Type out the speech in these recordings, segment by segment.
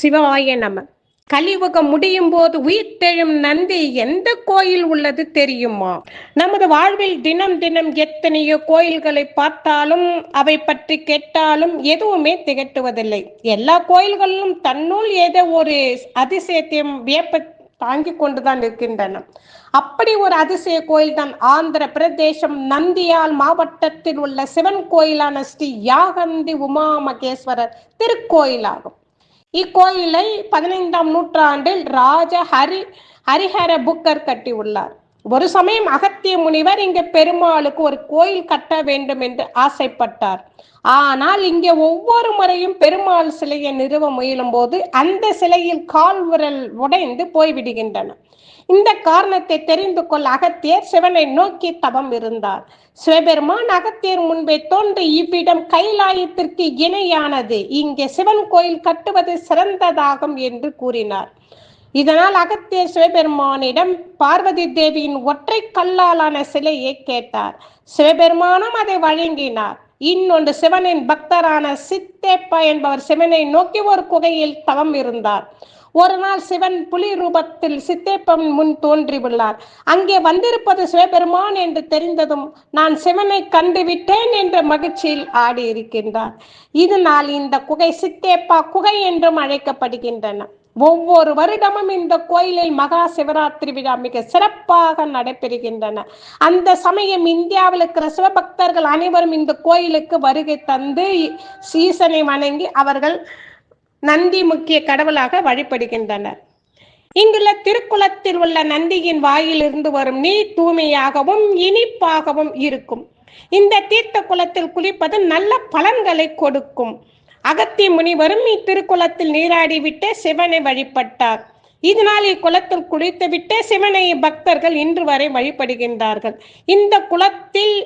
சிவாய நம. கலியுகம் முடியும் போது உயிர்த்தெழும் நந்தி எந்த கோயில் உள்ளது தெரியுமா? நமது வாழ்வில் தினம் தினம் எத்தனையோ கோயில்களை பார்த்தாலும் அவை பற்றி கேட்டாலும் எதுவுமே திகட்டுவதில்லை. எல்லா கோயில்களிலும் தன்னுள் ஏதோ ஒரு அதிசயத்தையும் வியப்ப தாங்கி கொண்டுதான் இருக்கின்றன. அப்படி ஒரு அதிசய கோயில் தான் ஆந்திர பிரதேசம். நந்தியால் மாவட்டத்தில் உள்ள சிவன் கோயிலான ஸ்ரீ யாகந்தி உமா மகேஸ்வரர் திருக்கோயிலாகும். இக்கோயிலை பதினைந்தாம் நூற்றாண்டில் ராஜ ஹரி ஹரிஹர புக்கர் கட்டியுள்ளார். ஒரு சமயம் அகத்திய முனிவர் இங்க பெருமாளுக்கு ஒரு கோயில் கட்ட வேண்டும் என்று ஆசைப்பட்டார். ஆனால் இங்கே ஒவ்வொரு முறையும் பெருமாள் சிலையை நிறுவ முயலும் போது அந்த சிலையில் கால் விரல் உடைந்து போய்விடுகின்றன. இந்த காரணத்தை தெரிந்து கொள்ள அகத்தியர் சிவனை நோக்கி தவம் இருந்தார். சிவபெருமான் அகத்தியர் முன்பே தோன்றி இவ்விடம் கைலாயத்திற்கு இணையானது. இங்கே சிவன் கோயில் கட்டுவது சிறந்ததாகும் என்று கூறினார். இதனால் அகத்திய சிவபெருமானிடம் பார்வதி தேவியின் ஒற்றை கல்லாலான சிலையை கேட்டார். சிவபெருமானும் அதை வழங்கினார். இன்னொன்று சிவனின் பக்தரான சித்தேப்பா என்பவர் சிவனை நோக்கி ஒரு குகையில் தவம் இருந்தார். ஒரு நாள் சிவன் புலி ரூபத்தில் சித்தேப்பம் முன் தோன்றியுள்ளார். அங்கே வந்திருப்பது சிவபெருமான் என்று தெரிந்ததும் நான் சிவனை கண்டுவிட்டேன் என்ற மகிழ்ச்சியில் ஆடி இருக்கின்றார் இதனால் இந்த குகை சித்தேப்பா குகை என்றும் அழைக்கப்படுகின்றன. ஒவ்வொரு வருடமும் இந்த கோயிலில் மகா சிவராத்திரி விழா மிக சிறப்பாக நடைபெறுகின்றன. அந்த சமயம் இந்தியாவில் இருக்கிற சிவபக்தர்கள் அனைவரும் இந்த கோயிலுக்கு வருகை தந்து சீசனை வணங்கி அவர்கள் நந்தி முக்கிய கடவுளாக வழிபடுகின்றனர். இங்குள்ள திருக்குளத்தில் உள்ள நந்தியின் வாயிலிருந்து வரும் நீர் தூய்மையாகவும் இனிப்பாகவும் இருக்கும். இந்த தீர்த்த குளத்தில் குளிப்பது நல்ல பலன்களை கொடுக்கும். அகத்திய முனிவரும் இத்திருக்குளத்தில் நீராடிவிட்டு சிவனை வழிபட்டார். இதனால் இக்குளத்தில் குளித்துவிட்டு சிவனை பக்தர்கள் இன்று வரை வழிபடுகின்றார்கள். இந்த குளத்தில்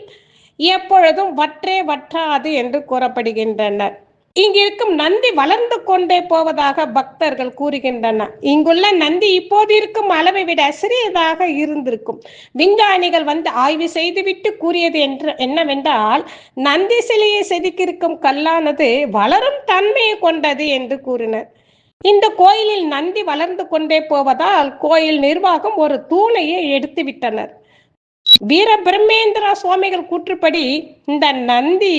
எப்பொழுதும் வற்றே வற்றாது என்று கூறப்படுகின்றனர். இங்கு இருக்கும் நந்தி வளர்ந்து கொண்டே போவதாக பக்தர்கள் கூறுகின்றனர். இங்குள்ள நந்தி இப்போது இருக்கும் அளவை விட சிறியதாக இருந்திருக்கும். விஞ்ஞானிகள் வந்து ஆய்வு செய்துவிட்டு கூறியது என்று என்னவென்றால் நந்தி சிலையை செதுக்கியிருக்கும் கல்லானது வளரும் தன்மையை கொண்டது என்று கூறினர். இந்த கோயிலில் நந்தி வளர்ந்து கொண்டே போவதால் கோயில் நிர்வாகம் ஒரு தூணையை எடுத்து விட்டனர் வீர பிரம்மேந்திரா சுவாமிகள் கூற்றுப்படி இந்த நந்தி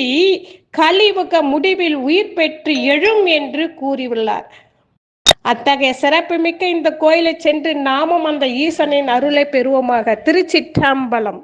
கலிவுக முடிவில் உயிர் பெற்று எழும் என்று கூறியுள்ளார். அத்தகைய சிறப்புமிக்க இந்த கோயிலை சென்று நாமும் அந்த ஈசனின் அருளை பெறுவோமாக. திருச்சிற்றம்பலம்.